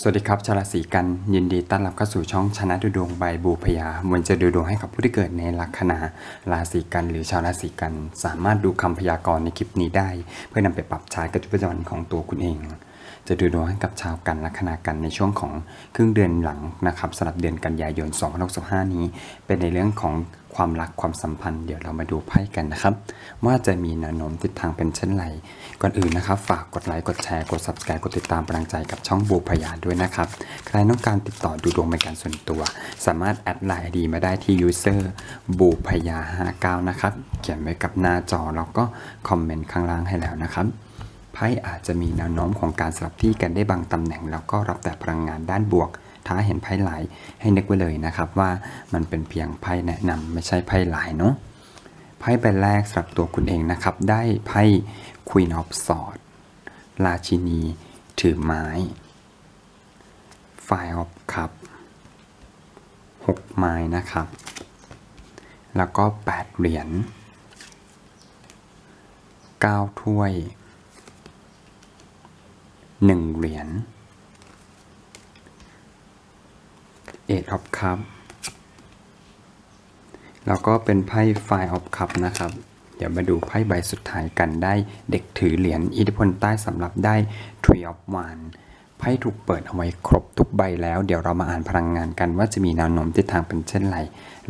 สวัสดีครับชาวราศีกันยินดีต้อนรับเข้าสู่ช่องชนะดูดวงใบบูพยามวลจะดูดวงให้กับผู้ที่เกิดในลัคนาราศีกันหรือชาวราศีกัน สามารถดูคำพยากรณ์ในคลิปนี้ได้ เพื่อนำไปปรับใช้กับชีวิตประจำวันของตัวคุณเอง จะดูดวงให้กับชาวกันลัคนากันในช่วงของครึ่งเดือนหลังนะครับสำหรับเดือนกันยายน2565นี้ เป็นในเรื่องของความรักความสัมพันธ์เดี๋ยวเรามาดูไพ่กันนะครับ ว่าจะมีแนวโน้มทิศทางเป็นเช่นไร ก่อนอื่นนะครับ ฝากกดไลค์กดแชร์กด subscribe กดติดตามกำลังใจกับช่องบูพยาด้วยนะครับ ใครต้องการติดต่อดูดวงเป็นการส่วนตัว สามารถแอดไลน์ดีมาได้ที่ user บูพยา59นะครับ เขียนไว้กับหน้าจอแล้วก็คอมเมนต์ข้างล่างให้แล้วนะครับ ไพ่อาจจะมีแนวโน้มของการสลับที่กันได้บางตำแหน่ง แล้วก็รับแต่พลังงานด้านบวก ถ้าเห็นไพ่หลายให้นึกไว้เลยนะครับว่ามันเป็นเพียงไพ่แนะนำไม่ใช่ไพ่หลายเนาะไพ่ใบแรกสำหรับตัวคุณเองนะครับ ได้ไพ่ Queen of Swords ราชินี ถือไม้ Five of Cup หกไม้นะครับ แล้วก็แปดเหรียญเก้าถ้วย หนึ่งเหรียญเอ็ดออฟคัพแล้วก็เป็นไพ่ไฟออฟคัพนะครับ เดี๋ยวมาดูไพ่ใบสุดท้ายกันได้เด็กถือเหรียญอิทธิพลใต้สำหรับได้ทรีออฟวานไพ่ถูกเปิดเอาไว้ครบทุกใบแล้ว เดี๋ยวเรามาอ่านพลังงานกันว่าจะมีแนวโน้มทิศทางเป็นเช่นไร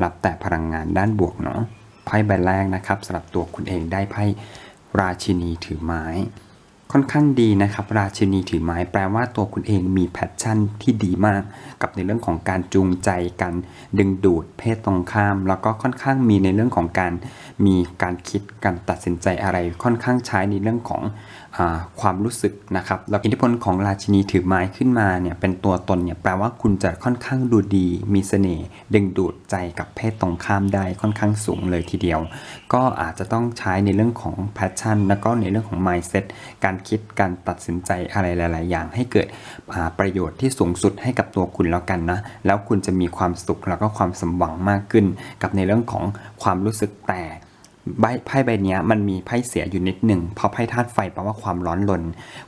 รับแต่พลังงานด้านบวกเนาะไพ่ใบแรกนะครับสำหรับตัวคุณเองได้ไพ่ราชินีถือไม้ ค่อนข้างดีนะครับ ราชินีถือไม้แปลว่าตัวคุณเองมีแพชชั่นที่ดีมาก กับในเรื่องของการจูงใจการดึงดูดเพศตรงข้าม แล้วก็ค่อนข้างมีในเรื่องของการมีการคิดการตัดสินใจอะไร ค่อนข้างใช้ในเรื่องของ ความรู้สึกนะครับแล้วอิทธิพลของราชินีถือไม้ขึ้นมาเนี่ยเป็นตัวตนเนี่ยแปลว่าคุณจะค่อนข้างดูดีมีเสน่ห์ดึงดูดใจกับเพศตรงข้ามได้ค่อนข้างสูงเลยทีเดียว ก็อาจจะต้องใช้ในเรื่องของแพชชั่น แล้วก็ในเรื่องของ mindset การคิดการตัดสินใจอะไรหลาย ๆ อย่าง ให้เกิดประโยชน์ที่สูงสุดให้กับตัวคุณแล้วกันนะแล้วคุณจะมีความสุขแล้วก็ความสมหวังมากขึ้น กับในเรื่องของความรู้สึกแต่ ใบไพ่ใบนี้มันมีไพ่เสียอยู่นิดหนึ่งเพราะไพ่ธาตุไฟแปลว่าความร้อนรน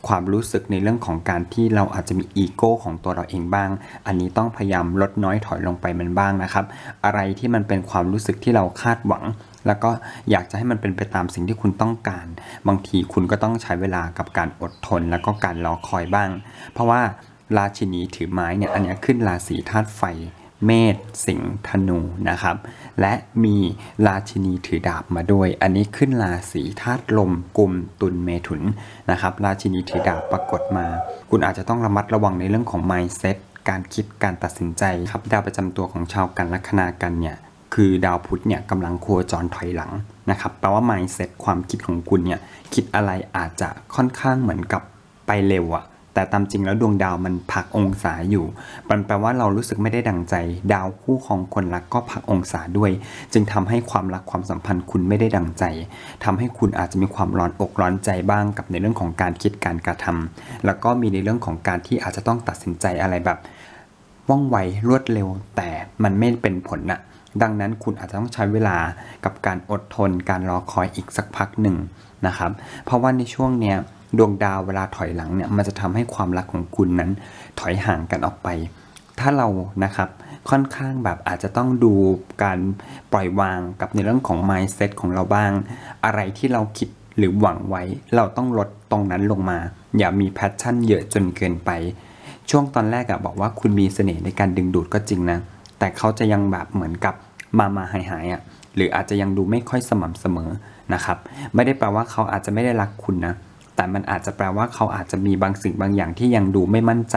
ความรู้สึกในเรื่องของการที่เราอาจจะมีอีโก้ของตัวเราเองบ้าง อันนี้ต้องพยายามลดน้อยถอยลงไปมันบ้างนะครับ อะไรที่มันเป็นความรู้สึกที่เราคาดหวัง แล้วก็อยากจะให้มันเป็นไปตามสิ่งที่คุณต้องการ บางทีคุณก็ต้องใช้เวลากับการอดทน แล้วก็การรอคอยบ้าง เพราะว่าราชินีถือไม้เนี่ยอันนี้ขึ้นราศีธาตุไฟ เมษสิงห์ธนูนะครับ และมีราชินีถือดาบมาด้วย อันนี้ขึ้นราศีธาตุลมกุมตุลเมถุนนะครับ ราชินีถือดาบปรากฏมา คุณอาจจะต้องระมัดระวังในเรื่องของ mindset การคิดการตัดสินใจครับ ดาวประจำตัวของชาวกันลัคนากันเนี่ยคือดาวพุธเนี่ยกำลังโคจรถอยหลังนะครับแปลว่า mindset ความคิดของคุณเนี่ยคิดอะไรอาจจะค่อนข้างเหมือนกับไปเร็วอะ แต่ตามจริงแล้วดวงดาวมันพักองศาอยู่มันแปลว่าเรารู้สึกไม่ได้ดังใจ ดาวคู่ของคนรักก็พักองศาด้วย จึงทำให้ความรักความสัมพันธ์คุณไม่ได้ดังใจทำให้คุณอาจจะมีความร้อนอกร้อนใจบ้างกับในเรื่องของการคิดการกระทำแล้วก็มีในเรื่องของการที่อาจจะต้องตัดสินใจอะไรแบบว่องไวรวดเร็ว แต่มันไม่เป็นผลน่ะดังนั้นคุณอาจจะต้องใช้เวลากับการอดทน การรอคอยอีกสักพักหนึ่งนะครับ เพราะว่าในช่วงเนี้ย ดวงดาวเวลาถอยหลังเนี่ยมันจะทำให้ความรักของคุณนั้นถอยห่างกันออกไป ถ้าเรานะครับค่อนข้างแบบอาจจะต้องดูการปล่อยวางกับในเรื่องของ mindset ของเราบ้าง อะไรที่เราคิดหรือหวังไว้ เราต้องลดตรงนั้นลงมา อย่ามีแพชชั่นเยอะจนเกินไป ช่วงตอนแรกอะบอกว่าคุณมีเสน่ห์ในการดึงดูดก็จริงนะ แต่เขาจะยังแบบเหมือนกับมามาหายหายอะหรืออาจจะยังดูไม่ค่อยสม่ำเสมอนะครับ ไม่ได้แปลว่าเขาอาจจะไม่ได้รักคุณนะ แต่มันอาจจะแปลว่าเขาอาจจะมีบางสิ่งบางอย่างที่ยังดูไม่มั่นใจ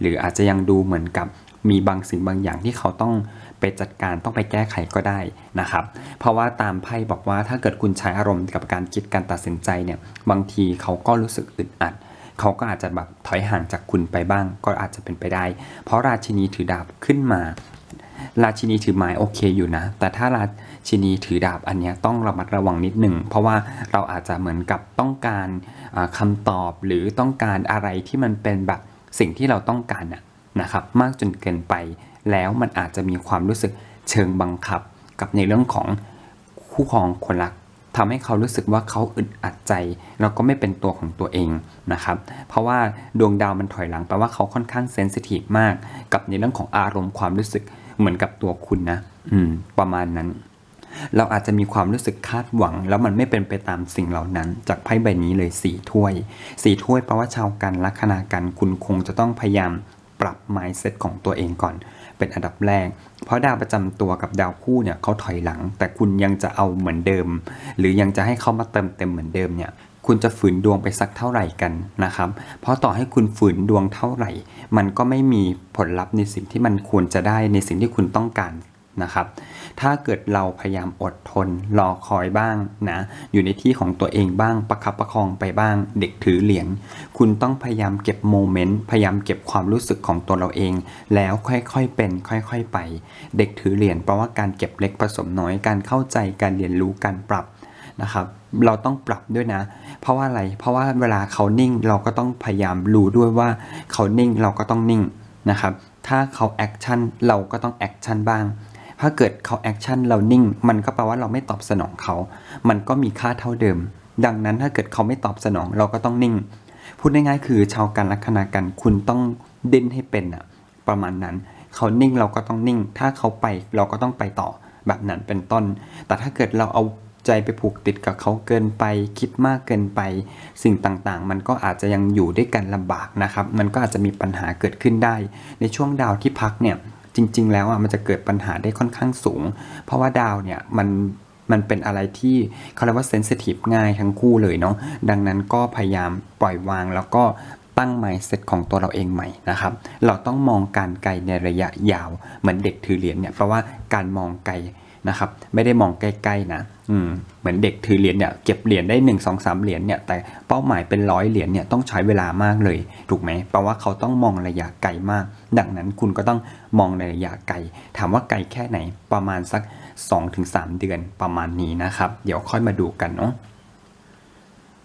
หรืออาจจะยังดูเหมือนกับมีบางสิ่งบางอย่างที่เขาต้องไปจัดการต้องไปแก้ไขก็ได้นะครับ เพราะว่าตามไพ่บอกว่าถ้าเกิดคุณใช้อารมณ์กับการคิดการตัดสินใจเนี่ยบางทีเขาก็รู้สึกอึดอัด เขาก็อาจจะแบบถอยห่างจากคุณไปบ้าง ก็อาจจะเป็นไปได้ เพราะราชินีถือดาบขึ้นมา ราชินีถือไม้โอเคอยู่นะ แต่ถ้ารา ชินีถือดาบอันนี้ต้องระมัดระวังนิดหนึ่งเพราะว่าเราอาจจะเหมือนกับต้องการอ่าคำตอบหรือต้องการอะไรที่มันเป็นแบบสิ่งที่เราต้องการนะนะครับมากจนเกินไป แล้วมันอาจจะมีความรู้สึกเชิงบังคับ กับในเรื่องของคู่ครองคนรักทำให้เขารู้สึกว่าเขาอึดอัดใจ แล้วก็ไม่เป็นตัวของตัวเองนะครับ เพราะว่าดวงดาวมันถอยหลังแปลว่าเขาค่อนข้างเซนซิทีฟมาก กับในเรื่องของอารมณ์ความรู้สึกเหมือนกับตัวคุณนะ อืม ประมาณนั้น เราอาจจะมีความรู้สึกคาดหวัง แล้วมันไม่เป็นไปตามสิ่งเหล่านั้น จากไพ่ใบนี้เลยสี่ถ้วยสี่ถ้วยแปลว่าชาวกันลัคนากันคุณคงจะต้องพยายามปรับ mindset ของตัวเองก่อน เป็นอันดับแรก เพราะดาวประจำตัวกับดาวคู่เนี่ยเขาถอยหลัง แต่คุณยังจะเอาเหมือนเดิม หรือยังจะให้เขามาเติมเต็มเหมือนเดิมเนี่ยคุณจะฝืนดวงไปสักเท่าไหร่กันนะครับ เพราะต่อให้คุณฝืนดวงเท่าไหร่ มันก็ไม่มีผลลัพธ์ในสิ่งที่มันควรจะได้ในสิ่งที่คุณต้องการนะครับ ถ้าเกิดเราพยายามอดทนรอคอยบ้างนะ อยู่ในที่ของตัวเองบ้างประคับประคองไปบ้าง เด็กถือเหรียญคุณต้องพยายามเก็บโมเมนต์พยายามเก็บความรู้สึกของตัวเราเอง แล้วค่อยๆเป็น ค่อยๆไป เด็กถือเหรียญแปลว่าการเก็บเล็กผสมน้อยการเข้าใจการเรียนรู้การปรับนะครับเราต้องปรับด้วยนะ เพราะว่าอะไร เพราะว่าเวลาเขานิ่งเราก็ต้องพยายามรู้ด้วยว่าเขานิ่งเราก็ต้องนิ่งนะครับ ถ้าเขาแอคชั่นเราก็ต้องแอคชั่นบ้าง ถ้าเกิดเขาแอคชั่นเรานิ่ง มันก็แปลว่าเราไม่ตอบสนองเขา มันก็มีค่าเท่าเดิม ดังนั้นถ้าเกิดเขาไม่ตอบสนองเราก็ต้องนิ่ง พูดง่ายๆคือชาวกันลัคนากันคุณต้องดิ้นให้เป็นอะประมาณนั้น เขานิ่งเราก็ต้องนิ่ง ถ้าเขาไปเราก็ต้องไปต่อแบบนั้นเป็นต้น แต่ถ้าเกิดเราเอาใจไปผูกติดกับเขาเกินไป คิดมากเกินไป สิ่งต่างๆ มันก็อาจจะยังอยู่ด้วยกันลำบากนะครับ มันก็อาจจะมีปัญหาเกิดขึ้นได้ ในช่วงดาวที่พักเนี่ย จริง ๆ แล้วอะมันจะเกิดปัญหาได้ค่อนข้างสูง เพราะว่าดาวเนี่ยมันมันเป็นอะไรที่เขาเรียกว่าเซนซิทีฟง่ายทั้งคู่เลยเนาะดังนั้นก็พยายามปล่อยวางแล้วก็ตั้ง mindset ของตัวเราเองใหม่นะครับ เราต้องมองการไกลในระยะยาวเหมือนเด็กถือเหรียญเนี่ยเพราะว่าการมองไกลนะครับ ไม่ได้มองใกล้ๆนะ อืมเหมือนเด็กถือเหรียญเนี่ยเก็บเหรียญได้1 2 3เหรียญเนี่ยแต่เป้าหมายเป็นร้อยเหรียญเนี่ยต้องใช้เวลามากเลยถูกไหมแปลว่าเขาต้องมองระยะไกลมาก ดังนั้นคุณก็ต้องมองในระยะไกล ถามว่าไกลแค่ไหนประมาณสัก 2-3 เดือนประมาณนี้นะครับ เดี๋ยวค่อยมาดูกันเนาะ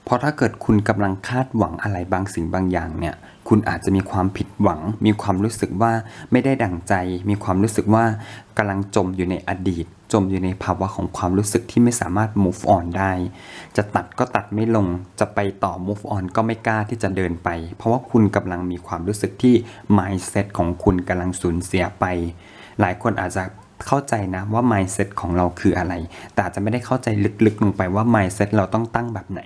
เพราะถ้าเกิดคุณกำลังคาดหวังอะไรบางสิ่งบางอย่างเนี่ย คุณอาจจะมีความผิดหวัง มีความรู้สึกว่าไม่ได้ดั่งใจ มีความรู้สึกว่ากำลังจมอยู่ในอดีต จมอยู่ในภาวะของความรู้สึกที่ไม่สามารถ move on ได้ จะตัดก็ตัดไม่ลง จะไปต่อ move on ก็ไม่กล้าที่จะเดินไป เพราะว่าคุณกำลังมีความรู้สึกที่ mindset ของคุณกำลังสูญเสียไป หลายคนอาจจะ เข้าใจนะว่า mindset ของเราคืออะไร แต่อาจจะไม่ได้เข้าใจลึกๆลงไปว่า mindset เราต้องตั้งแบบไหน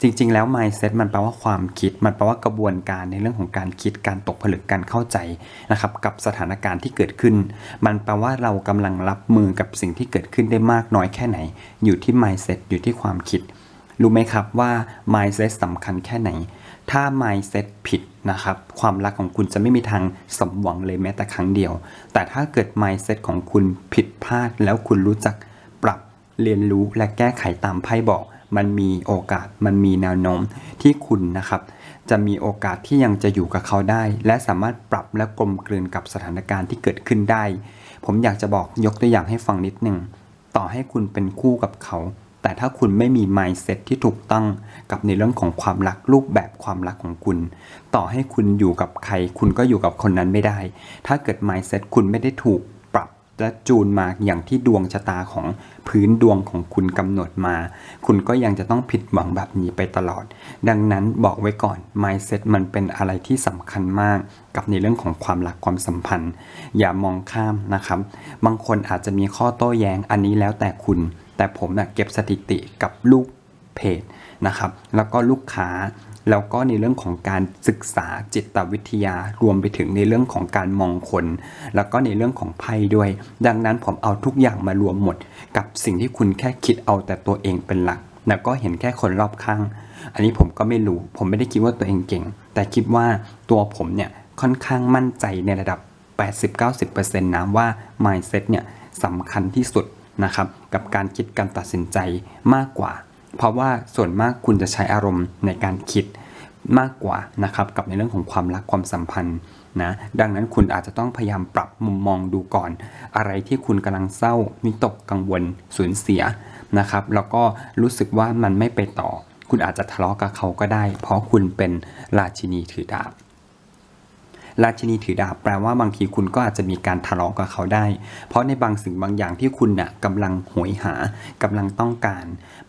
จริง ๆ แล้ว mindset มันแปลว่าความคิด มันแปลว่ากระบวนการในเรื่องของการคิดการตกผลึกการเข้าใจนะครับกับสถานการณ์ที่เกิดขึ้น มันแปลว่าเรากำลังรับมือกับสิ่งที่เกิดขึ้นได้มากน้อยแค่ไหน อยู่ที่ mindset อยู่ที่ความคิดรู้ไหมครับว่า mindset สำคัญแค่ไหน ถ้า mindset ผิดนะครับ ความรักของคุณจะไม่มีทางสมหวังเลยแม้แต่ครั้งเดียว แต่ถ้าเกิด mindset ของคุณผิดพลาด แล้วคุณรู้จักปรับเรียนรู้และแก้ไขตามไพ่บอก มันมีโอกาสมันมีแนวโน้มที่คุณนะครับ จะมีโอกาสที่ยังจะอยู่กับเขาได้ และสามารถปรับและกลมกลืนกับสถานการณ์ที่เกิดขึ้นได้ ผมอยากจะบอกยกตัวอย่างให้ฟังนิดหนึ่งต่อให้คุณเป็นคู่กับเขา แต่ถ้าคุณไม่มี mindset ที่ถูกต้องกับในเรื่องของความรักรูปแบบความรักของคุณ ต่อให้คุณอยู่กับใคร คุณก็อยู่กับคนนั้นไม่ได้ ถ้าเกิด mindset คุณไม่ได้ถูกปรับและจูนมาอย่างที่ดวงชะตาของพื้นดวงของคุณกำหนดมา คุณก็ยังจะต้องผิดหวังแบบนี้ไปตลอด ดังนั้นบอกไว้ก่อน mindset มันเป็นอะไรที่สำคัญมากกับในเรื่องของความรักความสัมพันธ์ อย่ามองข้ามนะครับ บางคนอาจจะมีข้อโต้แย้งอันนี้แล้วแต่คุณ แต่ผมนะเก็บสถิติกับลูกเพจนะครับ แล้วก็ลูกค้าแล้วก็ในเรื่องของการศึกษาจิตวิทยารวมไปถึงในเรื่องของการมองคน แล้วก็ในเรื่องของไพ่ด้วย ดังนั้นผมเอาทุกอย่างมารวมหมด กับสิ่งที่คุณแค่คิดเอาแต่ตัวเองเป็นหลัก แล้วก็เห็นแค่คนรอบข้าง อันนี้ผมก็ไม่รู้ ผมไม่ได้คิดว่าตัวเองเก่ง แต่คิดว่าตัวผมเนี่ยค่อนข้างมั่นใจในระดับ 80-90%นะว่า mindset เนี่ยสำคัญที่สุด นะครับกับการคิดการตัดสินใจมากกว่า เพราะว่าส่วนมากคุณจะใช้อารมณ์ในการคิดมากกว่านะครับกับในเรื่องของความรักความสัมพันธ์นะดังนั้นคุณอาจจะต้องพยายามปรับมุมมองดูก่อน อะไรที่คุณกำลังเศร้ามิตกกังวลสูญเสียนะครับแล้วก็รู้สึกว่ามันไม่ไปต่อ คุณอาจจะทะเลาะกับเขาก็ได้ เพราะคุณเป็นราชินีถือดาบ ราชินีถือดาบแปลว่าบางทีคุณก็อาจจะมีการทะเลาะกับเขาได้ เพราะในบางสิ่งบางอย่างที่คุณน่ะกำลังโหยหากำลังต้องการ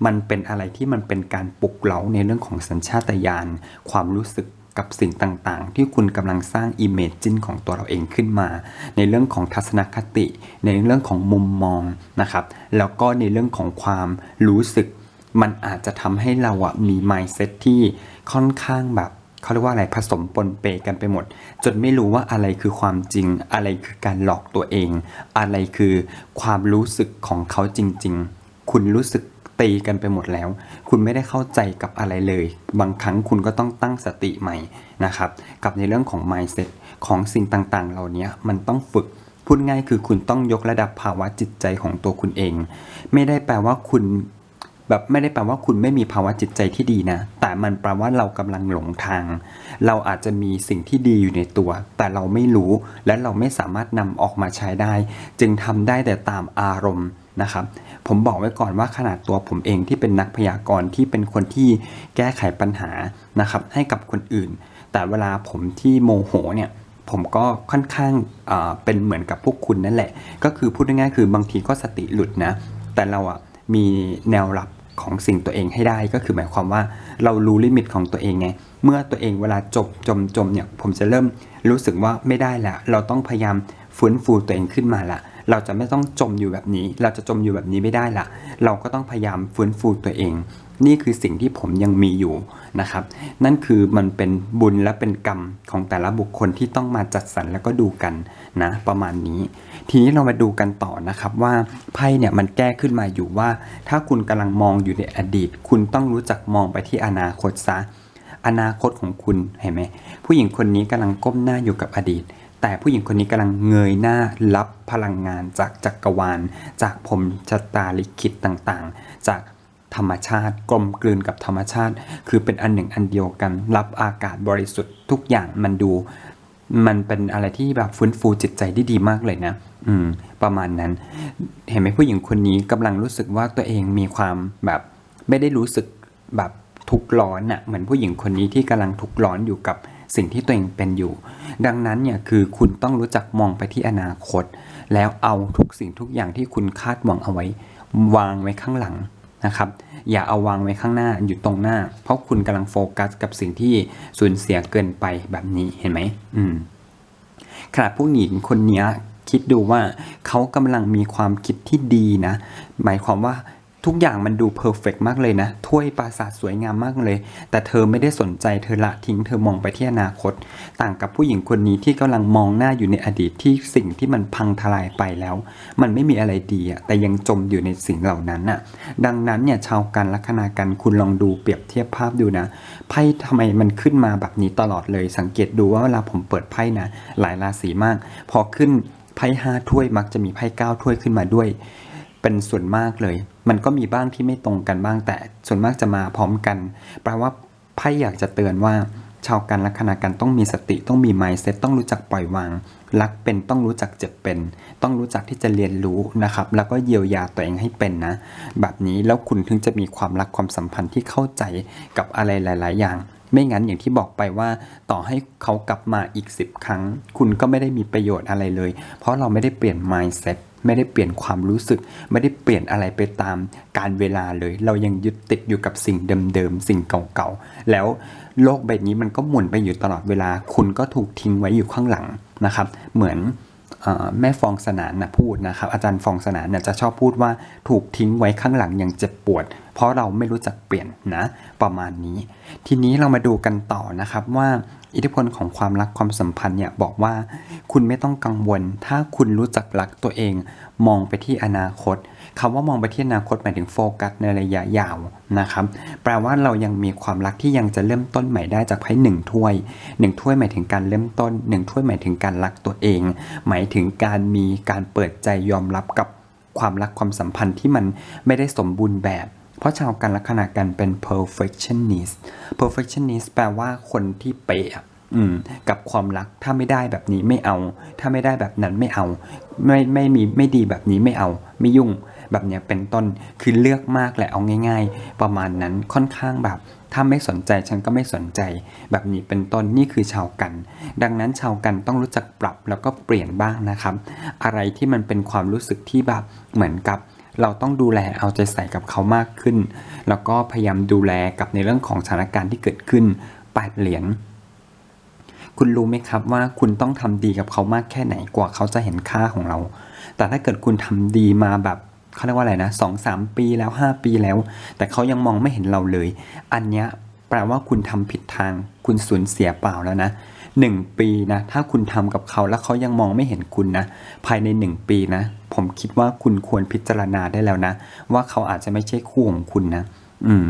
มันเป็นอะไรที่มันเป็นการปลุกเร้าในเรื่องของสัญชาตญาณความรู้สึกกับสิ่งต่างๆ ที่คุณกำลังสร้างอิมเมจินของตัวเราเองขึ้นมา ในเรื่องของทัศนคติ ในเรื่องของมุมมองนะครับ แล้วก็ในเรื่องของความรู้สึก มันอาจจะทำให้เราอะมี mindset ที่ค่อนข้างแบบ เขาเรียกว่าอะไรผสมปนเปกันไปหมด จนไม่รู้ว่าอะไรคือความจริง อะไรคือการหลอกตัวเอง อะไรคือความรู้สึกของเขาจริง ๆ คุณรู้สึกตีกันไปหมดแล้ว คุณไม่ได้เข้าใจกับอะไรเลย บางครั้งคุณก็ต้องตั้งสติใหม่นะครับ กับในเรื่องของ mindset ของสิ่งต่างๆ เหล่านี้มันต้องฝึกพูดง่ายคือคุณต้องยกระดับภาวะจิตใจของตัวคุณเอง ไม่ได้แปลว่าคุณ แบบไม่ได้แปลว่าคุณไม่มีภาวะจิตใจที่ดีนะ แต่มันแปลว่าเรากำลังหลงทาง เราอาจจะมีสิ่งที่ดีอยู่ในตัว แต่เราไม่รู้และเราไม่สามารถนำออกมาใช้ได้ จึงทำได้แต่ตามอารมณ์นะครับ ผมบอกไว้ก่อนว่าขนาดตัวผมเองที่เป็นนักพยากรณ์ที่เป็นคนที่แก้ไขปัญหานะครับให้กับคนอื่น แต่เวลาผมที่โมโหเนี่ยผมก็ค่อนข้างอ่าเป็นเหมือนกับพวกคุณนั่นแหละ ก็คือพูดง่ายๆคือบางทีก็สติหลุดนะ แต่เราอะมีแนวรับ ของสิ่งตัวเองให้ได้ก็คือหมายความว่าเรารู้ลิมิตของตัวเองไงเมื่อตัวเองเวลาจบจมจมเนี่ยผมจะเริ่มรู้สึกว่าไม่ได้แล้วเราต้องพยายามฟื้นฟูตัวเองขึ้นมาละเราจะไม่ต้องจมอยู่แบบนี้ เราจะจมอยู่แบบนี้ไม่ได้ละเราก็ต้องพยายามฟื้นฟูตัวเอง นี่คือสิ่งที่ผมยังมีอยู่นะครับ นั่นคือมันเป็นบุญและเป็นกรรมของแต่ละบุคคลที่ต้องมาจัดสรรแล้วก็ดูกันนะประมาณนี้ ทีนี้เรามาดูกันต่อนะครับว่าไพ่เนี่ยมันแก้ขึ้นมาอยู่ว่า ถ้าคุณกำลังมองอยู่ในอดีต คุณต้องรู้จักมองไปที่อนาคตซะอนาคตของคุณเห็นไหมผู้หญิงคนนี้กำลังก้มหน้าอยู่กับอดีต แต่ผู้หญิงคนนี้กำลังเงยหน้ารับพลังงานจากจักรวาล จากผมชะตาลิขิตต่างๆ จาก ธรรมชาติ กลมกลืนกับธรรมชาติ คือเป็นอันหนึ่งอันเดียวกัน รับอากาศบริสุทธิ์ทุกอย่างมันดู มันเป็นอะไรที่แบบฟื้นฟูจิตใจได้ดีมากเลยนะ อืม ประมาณนั้น เห็นไหมผู้หญิงคนนี้กำลังรู้สึกว่าตัวเองมีความแบบไม่ได้รู้สึกแบบทุกข์ร้อนน่ะเหมือนผู้หญิงคนนี้ที่กำลังทุกข์ร้อนอยู่กับสิ่งที่ตัวเองเป็นอยู่ ดังนั้นเนี่ยคือคุณต้องรู้จักมองไปที่อนาคต แล้วเอาทุกสิ่งทุกอย่างที่คุณคาดหวังเอาไว้ วางไว้ข้างหลัง นะครับอย่าเอาวางไว้ข้างหน้าอยู่ตรงหน้า เพราะคุณกำลังโฟกัสกับสิ่งที่สูญเสียเกินไปแบบนี้เห็นไหมอืมขณะผู้หญิงคนนี้คิดดูว่าเขากำลังมีความคิดที่ดีนะ หมายความว่า ทุกอย่างมันดูเพอร์เฟกมากเลยนะ ถ้วยปราสาทสวยงามมากเลย แต่เธอไม่ได้สนใจเธอละทิ้งเธอมองไปที่อนาคต ต่างกับผู้หญิงคนนี้ที่กำลังมองหน้าอยู่ในอดีตที่สิ่งที่มันพังทลายไปแล้ว มันไม่มีอะไรดีอะแต่ยังจมอยู่ในสิ่งเหล่านั้นน่ะดังนั้นเนี่ยชาวกันลัคนากันคุณลองดูเปรียบเทียบภาพดูนะไพ่ทำไมมันขึ้นมาแบบนี้ตลอดเลย สังเกตดูว่าเวลาผมเปิดไพ่นะหลายราศีมาก พอขึ้นไพ่ห้าถ้วยมักจะมีไพ่เก้าถ้วยขึ้นมาด้วย เป็นส่วนมากเลย มันก็มีบ้างที่ไม่ตรงกันบ้างแต่ส่วนมากจะมาพร้อมกันแปลว่าไพ่อยากจะเตือนว่า ชาวกันลัคนากันต้องมีสติต้องมี mindset ต้องรู้จักปล่อยวาง รักเป็นต้องรู้จักเจ็บเป็น ต้องรู้จักที่จะเรียนรู้นะครับ แล้วก็เยียวยาตัวเองให้เป็นนะ แบบนี้แล้วคุณถึงจะมีความรักความสัมพันธ์ที่เข้าใจกับอะไรหลาย ๆ อย่างไม่งั้นอย่างที่บอกไปว่าต่อให้เขากลับมาอีก 10 ครั้ง คุณก็ไม่ได้มีประโยชน์อะไรเลย เพราะเราไม่ได้เปลี่ยน mindset ไม่ได้เปลี่ยนความรู้สึก ไม่ได้เปลี่ยนอะไรไปตามการเวลาเลย เรายังยึดติดอยู่กับสิ่งเดิมๆ สิ่งเก่าๆ แล้วโลกใบนี้มันก็หมุนไปอยู่ตลอดเวลา คุณก็ถูกทิ้งไว้อยู่ข้างหลังนะครับ เหมือนอแม่ฟองสนานนะพูดนะครับ อาจารย์ฟองสนานเนี่ยจะชอบพูดว่าถูกทิ้งไว้ข้างหลังอย่างเจ็บปวด เพราะเราไม่รู้จักเปลี่ยนนะประมาณนี้ ทีนี้เรามาดูกันต่อนะครับว่า อิทธิพลของความรักความสัมพันธ์เนี่ยบอกว่า คุณไม่ต้องกังวล ถ้าคุณรู้จักรักตัวเอง มองไปที่อนาคตคำว่ามองไปที่อนาคตหมายถึงโฟกัสในระยะยาวนะครับแปลว่าเรายังมีความรักที่ยังจะเริ่มต้นใหม่ได้จากไพ่หนึ่งถ้วยหนึ่งถ้วยหมายถึงการเริ่มต้นหนึ่งถ้วยหมายถึงการรักตัวเอง หมายถึงการมีการเปิดใจยอมรับกับความรักความสัมพันธ์ที่มันไม่ได้สมบูรณ์แบบ เพราะชาวกันลัคนากันเป็น perfectionist perfectionist แปลว่าคนที่เป๊ะอะกับความรักถ้าไม่ได้แบบนี้ไม่เอา ถ้าไม่ได้แบบนั้นไม่เอา ไม่ไม่มีไม่ดีแบบนี้ไม่เอา ไม่ยุ่งแบบเนี้ยเป็นต้นคือเลือกมากแหละเอาง่าย ๆ ประมาณนั้นค่อนข้างแบบ ถ้าไม่สนใจฉันก็ไม่สนใจ แบบนี้เป็นต้นนี่คือชาวกัน ดังนั้นชาวกันต้องรู้จักปรับแล้วก็เปลี่ยนบ้างนะครับ อะไรที่มันเป็นความรู้สึกที่แบบเหมือนกับ เราต้องดูแลเอาใจใส่กับเขามากขึ้น แล้วก็พยายามดูแลกับในเรื่องของสถานการณ์ที่เกิดขึ้นแปดเหรียญคุณรู้ไหมครับว่าคุณต้องทำดีกับเขามากแค่ไหนกว่าเขาจะเห็นค่าของเรา แต่ถ้าเกิดคุณทำดีมาแบบเขาเรียกว่าอะไรนะสองสามปีแล้วห้าปีแล้ว แต่เขายังมองไม่เห็นเราเลย อันเนี้ยแปลว่าคุณทำผิดทาง คุณสูญเสียเปล่าแล้วนะ หนึ่งปีนะ ถ้าคุณทำกับเขาแล้วเขายังมองไม่เห็นคุณนะ ภายในหนึ่งปีนะ ผมคิดว่าคุณควรพิจารณาได้แล้วนะ ว่าเขาอาจจะไม่ใช่คู่ของคุณนะ อืม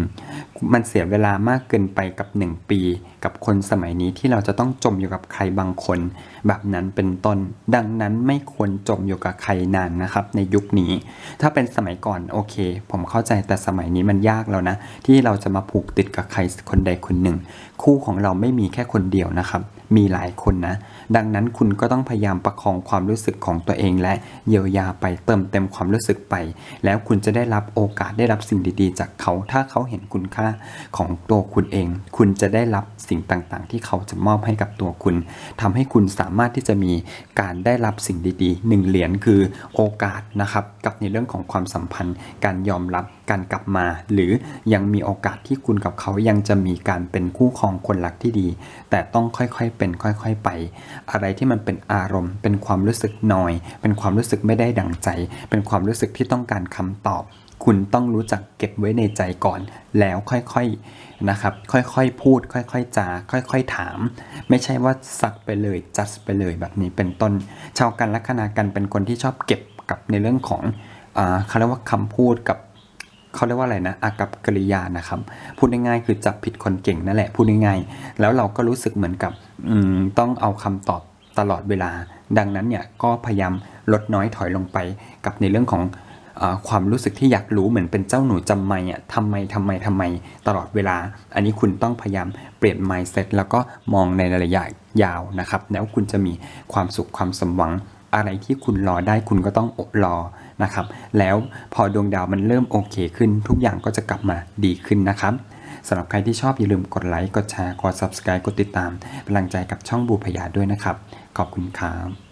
มันเสียเวลามากเกินไปกับหนึ่งปี กับคนสมัยนี้ที่เราจะต้องจมอยู่กับใครบางคน แบบนั้นเป็นต้น ดังนั้นไม่ควรจมอยู่กับใครนานนะครับ ในยุคนี้ ถ้าเป็นสมัยก่อนโอเค ผมเข้าใจแต่สมัยนี้มันยากแล้วนะ ที่เราจะมาผูกติดกับใครคนใดคนหนึ่ง คู่ของเราไม่มีแค่คนเดียวนะครับ มีหลายคนนะ ดังนั้นคุณก็ต้องพยายามประคองความรู้สึกของตัวเองและเยียวยาไปเติมเต็มความรู้สึกไป แล้วคุณจะได้รับโอกาสได้รับสิ่งดีๆ จากเขา ถ้าเขาเห็นคุณค่าของตัวคุณเอง คุณจะได้รับสิ่งต่างๆ ที่เขาจะมอบให้กับตัวคุณทำให้คุณสามารถที่จะมีการได้รับสิ่งดีๆหนึ่งเหรียญคือโอกาสนะครับกับในเรื่องของความสัมพันธ์ การยอมรับการกลับมา หรือยังมีโอกาสที่คุณกับเขายังจะมีการเป็นคู่ครองคนรักที่ดี แต่ต้องค่อยๆเป็นค่อยๆไป อะไรที่มันเป็นอารมณ์ เป็นความรู้สึกนอย เป็นความรู้สึกไม่ได้ดังใจ เป็นความรู้สึกที่ต้องการคำตอบ คุณต้องรู้จักเก็บไว้ในใจก่อน แล้วค่อยๆนะครับ ค่อยๆพูด ค่อยๆจา ค่อยๆถาม ไม่ใช่ว่าสักไปเลยจัดไปเลยแบบนี้เป็นต้น ชาวกันลัคนากันเป็นคนที่ชอบเก็บกับในเรื่องของเขาเรียกว่าคำพูดกับเขาเรียกว่าอะไรนะอากับกริยานะครับ พูดง่ายๆคือจับผิดคนเก่งนั่นแหละพูดง่ายๆแล้วเราก็รู้สึกเหมือนกับต้องเอาคำตอบตลอดเวลา ดังนั้นเนี่ยก็พยายามลดน้อยถอยลงไปกับในเรื่องของ ความรู้สึกที่อยากรู้เหมือนเป็นเจ้าหนูจำไม่อะทำไมทำไมทำไมตลอดเวลา อันนี้คุณต้องพยายามเปลี่ยน mindset แล้วก็มองในระยะยาวนะครับ แล้วคุณจะมีความสุขความสมหวังอะไรที่คุณรอได้คุณก็ต้องอดรอนะครับ แล้วพอดวงดาวมันเริ่มโอเคขึ้น ทุกอย่างก็จะกลับมาดีขึ้นนะครับสำหรับใครที่ชอบอย่าลืมกดไลค์กดแชร์กด subscribe กดติดตามเป็นกำลังใจกับช่องบูพยาด้วยนะครับ ขอบคุณครับ